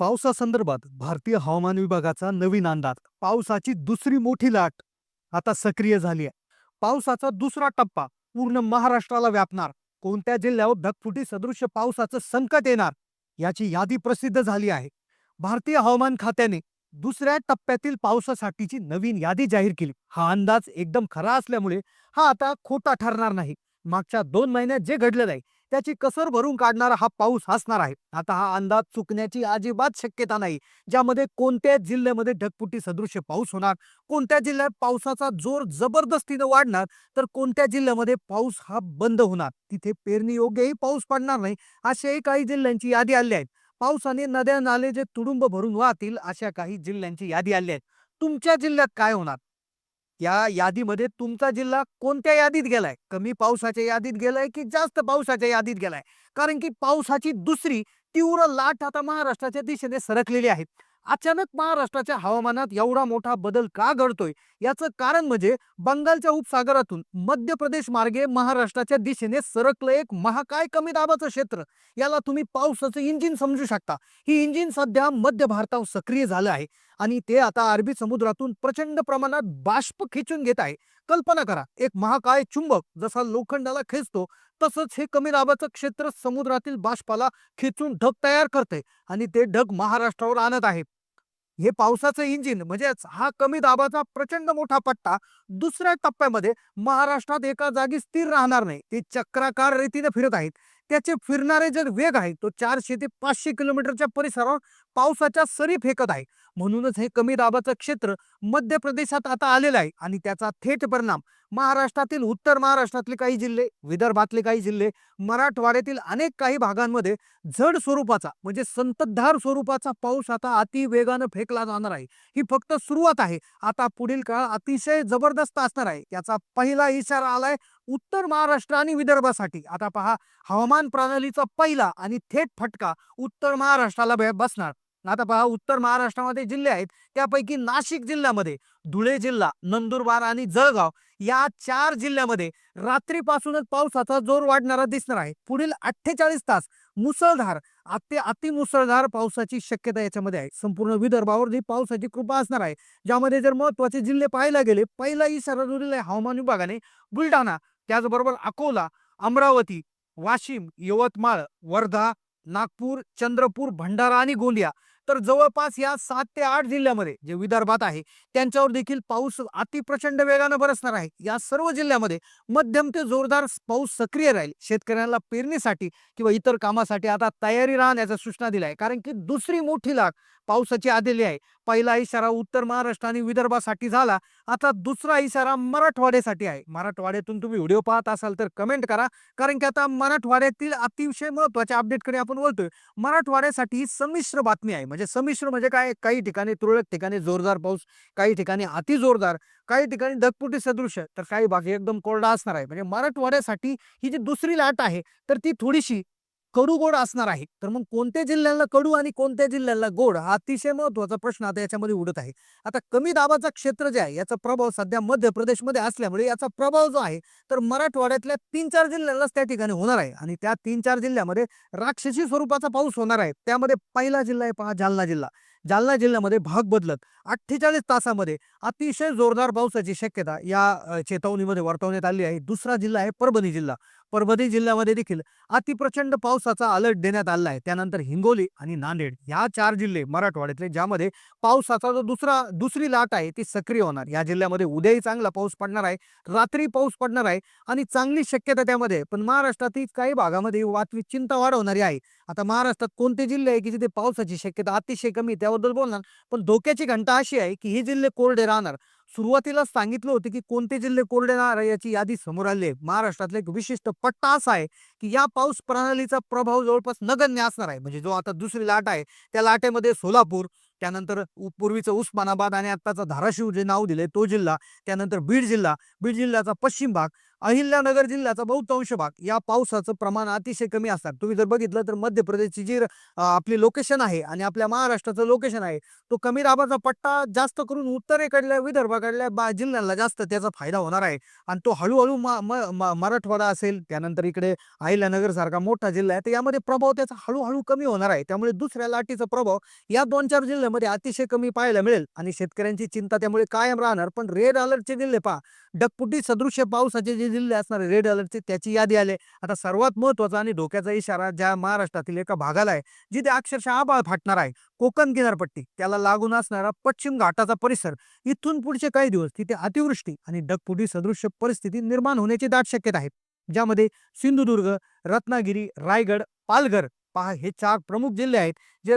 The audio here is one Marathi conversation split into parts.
पावसासंदर्भात भारतीय हवामान विभागाचा नवीन अंदाज. पावसाची दुसरी मोठी लाट आता सक्रिय झाली आहे. पावसाचा दुसरा टप्पा पूर्ण महाराष्ट्राला व्यापणार. कोणत्या जिल्ह्यावर ढगफुटी सदृश्य पावसाचं संकट येणार याची यादी प्रसिद्ध झाली आहे. भारतीय हवामान खात्याने दुसऱ्या टप्प्यातील पावसासाठीची नवीन यादी जाहीर केली. हा अंदाज एकदम खरा असल्यामुळे हा आता खोटा ठरणार नाही. मागच्या दोन महिन्यात जे घडलेलं आहे त्याची कसर भरून काढणारा हा पाऊस असणार आहे. आता हा अंदाज चुकण्याची अजिबात शक्यता नाही ज्यामध्ये कोणत्या जिल्ह्यामध्ये ढगपुटी सदृश्य पाऊस होणार कोणत्या जिल्ह्यात पावसाचा जोर जबरदस्तीनं वाढणार तर कोणत्या जिल्ह्यामध्ये पाऊस हा बंद होणार. तिथे पेरणी योग्यही पाऊस पडणार नाही अशाही काही जिल्ह्यांची यादी आली आहे पावसाने नद्या नाले जे तुडुंब भरून वाहतील अशा काही जिल्ह्यांची यादी आली आहे तुमच्या जिल्ह्यात काय होणार? या यादीमध्ये तुमचा जिल्हा कोणत्या यादीत गेलाय? कमी पावसाच्या यादीत गेलाय की जास्त पावसाच्या यादीत गेलाय? कारण की पावसाची दुसरी तीव्र लाट आता महाराष्ट्राच्या दिशेने सरकलेली आहे. अचानक महाराष्ट्राच्या हवामानात एवढा मोठा बदल का घडतोय? याचं कारण म्हणजे बंगालच्या उपसागरातून मध्य प्रदेश मार्गे महाराष्ट्राच्या दिशेने सरकलं एक महाकाय कमी दाबाचं क्षेत्र. याला तुम्ही पावसाचं इंजिन समजू शकता. ही इंजिन सध्या मध्य भारतावर सक्रिय झालं आहे आणि ते आता अरबी समुद्रातून प्रचंड प्रमाणात बाष्प खेचून घेत आहे. कल्पना करा एक महाकाय चुंबक जसा लोखंडाला खेचतो तसंच हे कमी दाबाचं क्षेत्र समुद्रातील बाष्पाला खेचून ढग तयार करते आणि ते ढग महाराष्ट्रावर आणत आहे. हे पावसाचं इंजिन म्हणजेच हा कमी दाबाचा प्रचंड मोठा पट्टा दुसऱ्या टप्प्यामध्ये महाराष्ट्रात एका जागी स्थिर राहणार नाही. ते चक्राकार रीतीने फिरत आहेत. त्याचे फिरणारे जे वेग आहे तो चारशे ते पाचशे किलोमीटरच्या परिसरावर पावसाच्या सरी फेकत आहे. म्हणूनच हे कमी दाबाचं क्षेत्र मध्य प्रदेशात आता आलेलं आहे आणि त्याचा थेट परिणाम महाराष्ट्रातील उत्तर महाराष्ट्रातले काही जिल्हे विदर्भातले काही जिल्हे मराठवाड्यातील अनेक काही भागांमध्ये जड स्वरूपाचा म्हणजे संततधार स्वरूपाचा पाऊस आता अति वेगानं फेकला जाणार आहे. ही फक्त सुरुवात आहे. आता पुढील काळ अतिशय जबरदस्त असणार आहे. याचा पहिला इशारा आलाय उत्तर महाराष्ट्र आणि विदर्भासाठी. आता पहा हवामान प्रणालीचा पहिला आणि थेट फटका उत्तर महाराष्ट्राला बसणार. आता पहा उत्तर महाराष्ट्रामध्ये जिल्हे आहेत त्यापैकी नाशिक जिल्ह्यामध्ये धुळे जिल्हा नंदुरबार आणि जळगाव या चार जिल्ह्यामध्ये रात्रीपासूनच पावसाचा जोर वाढणारा दिसणार आहे. पुढील अठ्ठेचाळीस तास मुसळधार अति अतिमुसळधार पावसाची शक्यता याच्यामध्ये आहे. संपूर्ण विदर्भावर जी पावसाची कृपा असणार आहे ज्यामध्ये जर महत्त्वाचे जिल्हे पाहायला गेले पहिला इशारा हवामान विभागाने बुलढाणा त्याचबरोबर अकोला अमरावती वाशिम यवतमाळ वर्धा नागपूर चंद्रपूर भंडारा आणि गोंदिया तर जवळपास या सात ते आठ जिल्ह्यामध्ये जे विदर्भात आहे त्यांच्यावर देखील पाऊस अतिप्रचंड वेगानं बरसणार आहे. या सर्व जिल्ह्यामध्ये मध्यम ते जोरदार पाऊस सक्रिय राहील. शेतकऱ्यांना पेरणीसाठी किंवा इतर कामासाठी आता तयारी राहण्याच्या सूचना दिल्या आहे कारण की दुसरी मोठी लाग पावसाची आलेली आहे. पहिला इशारा उत्तर महाराष्ट्र आणि विदर्भासाठी झाला. आता दुसरा इशारा मराठवाड्यासाठी आहे. मराठवाड्यातून तुम्ही व्हिडिओ पाहत असाल तर कमेंट करा. कारण की आता मराठवाड्यातील अतिशय महत्त्वाच्या अपडेटकडे आपण बोलतोय मराठवाड्यासाठी ही संमिश्र बातमी आहे. म्हणजे संमिश्र म्हणजे काय? काही ठिकाणी तुरळक ठिकाणी जोरदार पाऊस काही ठिकाणी अति जोरदार काही ठिकाणी ढगपुटी सदृश. तर काही भाग एकदम कोरडा असणार आहे. म्हणजे मराठवाड्यासाठी ही जी दुसरी लाट आहे तर ती थोडीशी कडू गोड असणार आहे. तर मग कोणत्या जिल्ह्यांना कडू आणि कोणत्या जिल्ह्याला गोड हा अतिशय महत्त्वाचा प्रश्न आता याच्यामध्ये उडत आहे. आता कमी दाबाचा क्षेत्र जे आहे याचा प्रभाव सध्या मध्य प्रदेशमध्ये असल्यामुळे याचा प्रभाव जो आहे तर मराठवाड्यातल्या तीन चार जिल्ह्यांनाच त्या ठिकाणी होणार आहे. आणि त्या तीन चार जिल्ह्यामध्ये राक्षसी स्वरूपाचा पाऊस होणार आहे. त्यामध्ये पहिला जिल्हा आहे पहा जालना जिल्हा. जालना जिल्ह्यामध्ये भाग बदलत अठ्ठेचाळीस तासामध्ये अतिशय जोरदार पावसाची शक्यता या चेतावणीमध्ये वर्तवण्यात आली आहे. दुसरा जिल्हा आहे परभणी जिल्हा. परभणी जिल्ह्यामध्ये देखील अतिप्रचंड पावसाचा अलर्ट देण्यात आला आहे. त्यानंतर हिंगोली आणि नांदेड या चार जिल्हे मराठवाड्यातले ज्यामध्ये पावसाचा जो दुसरा दुसरी लाट आहे ती सक्रिय होणार. या जिल्ह्यामध्ये उद्याही चांगला पाऊस पडणार आहे. रात्री पाऊस पडणार आहे आणि चांगली शक्यता त्यामध्ये. पण महाराष्ट्रातील काही भागामध्ये वातवी चिंता वाढवणारी आहे. आता महाराष्ट्रात कोणते जिल्हे आहे की जिथे पावसाची शक्यता अतिशय कमी त्यावर त्याबद्दल बोलणार. पण धोक्याची घंटा अशी आहे की हे जिल्हे कोरडे राहणार. सुरुवातीलाच सांगितलं होतं की कोणते जिल्हे कोरडे राहणार याची यादी समोर आली आहे. महाराष्ट्रातला एक विशिष्ट पट्टा असा आहे की या पाऊस प्रणालीचा प्रभाव जवळपास नगण्य असणार आहे. म्हणजे जो आता दुसरी लाट आहे त्या लाटेमध्ये सोलापूर त्यानंतर पूर्वीचं उस्मानाबाद आणि आत्ताचा धाराशिव जे नाव दिले तो जिल्हा त्यानंतर बीड जिल्हा. बीड जिल्ह्याचा पश्चिम भाग. अहिल्यानगर जिल्ह्याचा बहुतांश भाग या पावसाचं प्रमाण अतिशय कमी असतात. तुम्ही जर बघितलं तर मध्य प्रदेशची जी आपली लोकेशन आहे आणि आपल्या महाराष्ट्राचं लोकेशन आहे तो कमी दाबाचा पट्टा जास्त करून उत्तरेकडल्या विदर्भाकडल्या बा जिल्ह्यांना जास्त त्याचा फायदा होणार आहे. आणि तो हळूहळू मा- म- म- मराठवाडा असेल त्यानंतर इकडे अहिल्यानगर सारखा मोठा जिल्हा आहे तर यामध्ये प्रभाव त्याचा हळूहळू कमी होणार आहे. त्यामुळे दुसऱ्या लाटीचा प्रभाव या दोन चार जिल्ह्यामध्ये अतिशय कमी पाहायला मिळेल आणि शेतकऱ्यांची चिंता त्यामुळे कायम राहणार. पण रेड अलर्टचे जिल्हे पहा. डगपुटी सदृश्य पावसाचे जे जिल्हे असणार रेड अलर्टचे त्याची यादी आले आता सर्वात महत्त्वाचा आणि धोक्याचा इशारा ज्या महाराष्ट्रातील एका भागाला आहे जिथे अक्षरशः आबाळ फाटणार आहे कोकण किनारपट्टी. त्याला लागून असणारा पश्चिम घाटाचा परिसर. इथून पुढचे काही दिवस तिथे अतिवृष्टी आणि डगपुटी सदृश्य परिस्थिती निर्माण होण्याची दाट शक्यता आहे. ज्यामध्ये सिंधुदुर्ग रत्नागिरी रायगड पालघर पहा हे चार प्रमुख जिल्हे आहेत जे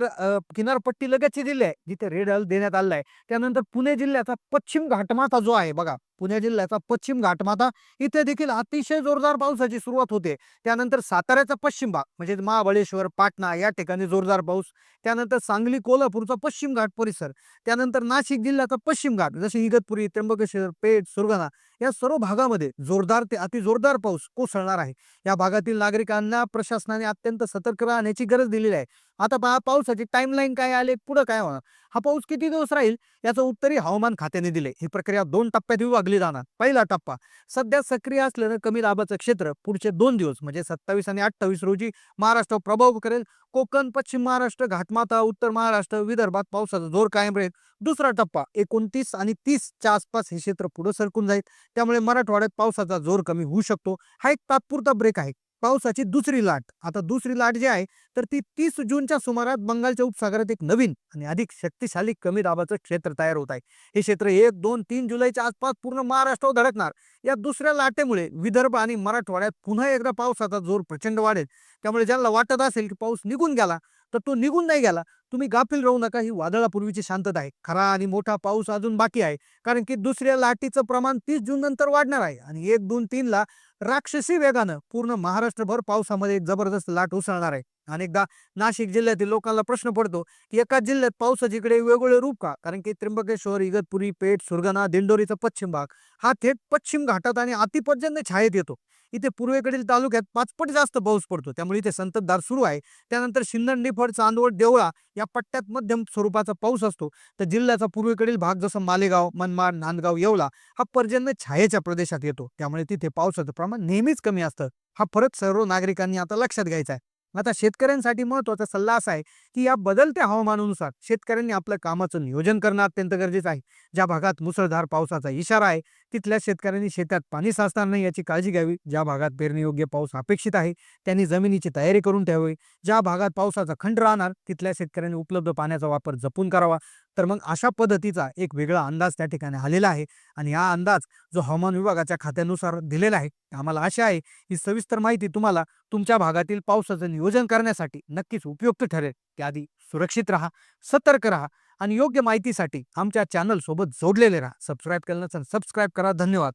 किनारपट्टी लगतचे जिल्हे आहे जिथे रेड अलर्ट देण्यात आलेला आहे. त्यानंतर पुणे जिल्ह्याचा पश्चिम घाटमाथा जो आहे बघा. पुणे जिल्ह्याचा पश्चिम घाटमाथा इथे देखील अतिशय जोरदार पावसाची सुरुवात होते. त्यानंतर साताऱ्याचा पश्चिम भाग म्हणजे महाबळेश्वर पाटणा या ठिकाणी जोरदार पाऊस. त्यानंतर सांगली कोल्हापूरचा पश्चिम घाट परिसर. त्यानंतर नाशिक जिल्ह्याचा पश्चिम घाट जसे इगतपुरी त्र्यंबकेश्वर पेठ सुरगाणा या सर्व भागामध्ये जोरदार ते अति जोरदार पाऊस कोसळणार आहे. या भागातील नागरिकांना प्रशासनाने अत्यंत सतर्क राहण्याची गरज दिलेली आहे. आता पहा पावसाची टाईमलाईन काय आले पुढे काय होणार? हा पाऊस किती दिवस राहील? याचं उत्तरही हवामान खात्याने दिले. ही प्रक्रिया दोन टप्प्यात विभागली. जाणार. पहिला टप्पा. सध्या सक्रिय असलेलं कमी दाबाचं क्षेत्र पुढचे दोन दिवस म्हणजे सत्तावीस आणि अठ्ठावीस रोजी महाराष्ट्र प्रभाव करेल. कोकण पश्चिम महाराष्ट्र घाटमाथा उत्तर महाराष्ट्र विदर्भात पावसाचा जोर कायम राहील. दुसरा टप्पा एकोणतीस आणि तीसच्या आसपास हे क्षेत्र पुढे सरकून जाईल. त्यामुळे मराठवाड्यात पावसाचा जोर कमी होऊ शकतो. हा एक तात्पुरता ब्रेक आहे. पावसाची दुसरी लाट. आता दुसरी लाट जी आहे तर ती तीस जूनच्या सुमारात बंगालच्या उपसागरात एक नवीन आणि अधिक शक्तिशाली कमी दाबाचं क्षेत्र तयार होत आहे. हे क्षेत्र एक दोन तीन जुलैच्या आसपास पूर्ण महाराष्ट्रावर धडकणार. या दुसऱ्या लाटेमुळे विदर्भ आणि मराठवाड्यात पुन्हा एकदा पावसाचा जोर प्रचंड वाढेल. त्यामुळे ज्यांना वाटत असेल की पाऊस निघून गेला तर तो निघून नाही गेला. तुम्ही गाफील राहू नका ही वादळापूर्वीची शांतता आहे. खरा आणि मोठा पाऊस अजून बाकी आहे. कारण की दुसऱ्या लाटीचं प्रमाण तीस जून नंतर वाढणार आहे. आणि एक दोन तीनला राक्षसी वेगानं पूर्ण महाराष्ट्रभर पावसामध्ये एक जबरदस्त लाट उसळणार आहे. अनेकदा नाशिक जिल्ह्यातील लोकांना प्रश्न पडतो की एकाच जिल्ह्यात पावसाचे इकडे वेगवेगळे रूप का? कारण की त्र्यंबकेश्वर इगतपुरी पेठ सुरगाणा दिंडोरीचा पश्चिम भाग हा थेट पश्चिम घाटात आणि अतिपर्जन्य छायेत येतो. इथे पूर्वेकडील तालुक्यात पाचपट जास्त पाऊस पडतो. त्यामुळे इथे संततधार सुरू आहे. त्यानंतर सिन्नर निफड चांदवड देवळा या पट्ट्यात मध्यम स्वरूपाचा पाऊस असतो. तर जिल्ह्याचा पूर्वेकडील भाग जसं मालेगाव मनमाड नांदगाव येवला हा पर्जन्य छायेच्या प्रदेशात येतो. त्यामुळे तिथे पावसाचं प्रमाण नेहमीच कमी असतं. हा फरक सर्व नागरिकांनी आता लक्षात घ्यायचा आहे. आता शेतकऱ्यांसाठी महत्त्वाचा सल्ला असा आहे की या बदलत्या हवामानानुसार शेतकऱ्यांनी आपलं कामाचं नियोजन करणं अत्यंत गरजेचं आहे. ज्या भागात मुसळधार पावसाचा इशारा आहे तिथल्या शेतकऱ्यांनी शेतात पाणी साचणार नाही याची काळजी घ्यावी. ज्या भागात पेरणीयोग्य पाऊस अपेक्षित आहे त्यांनी जमिनीची तयारी करून ठेवावी. ज्या भागात पावसाचा खंड राहणार तिथल्या शेतकऱ्यांनी उपलब्ध पाण्याचा वापर जपून करावा. तर मग अशा पद्धतीचा एक वेगळा अंदाज त्या ठिकाणी आलेला आहे. आणि हा अंदाज जो हवामान विभागाच्या खात्यानुसार दिलेला आहे आम्हाला आशा आहे. ही सविस्तर माहिती तुम्हाला तुमच्या भागातील पावसाचं नियोजन करण्यासाठी नक्कीच उपयुक्त ठरेल. त्याआधी सुरक्षित राहा सतर्क राहा. आणि योग्य माहितीसाठी आमच्या चॅनल सोबत जोडलेले राहा. सबस्क्राईब केलं नसेल सबस्क्राईब करा. धन्यवाद.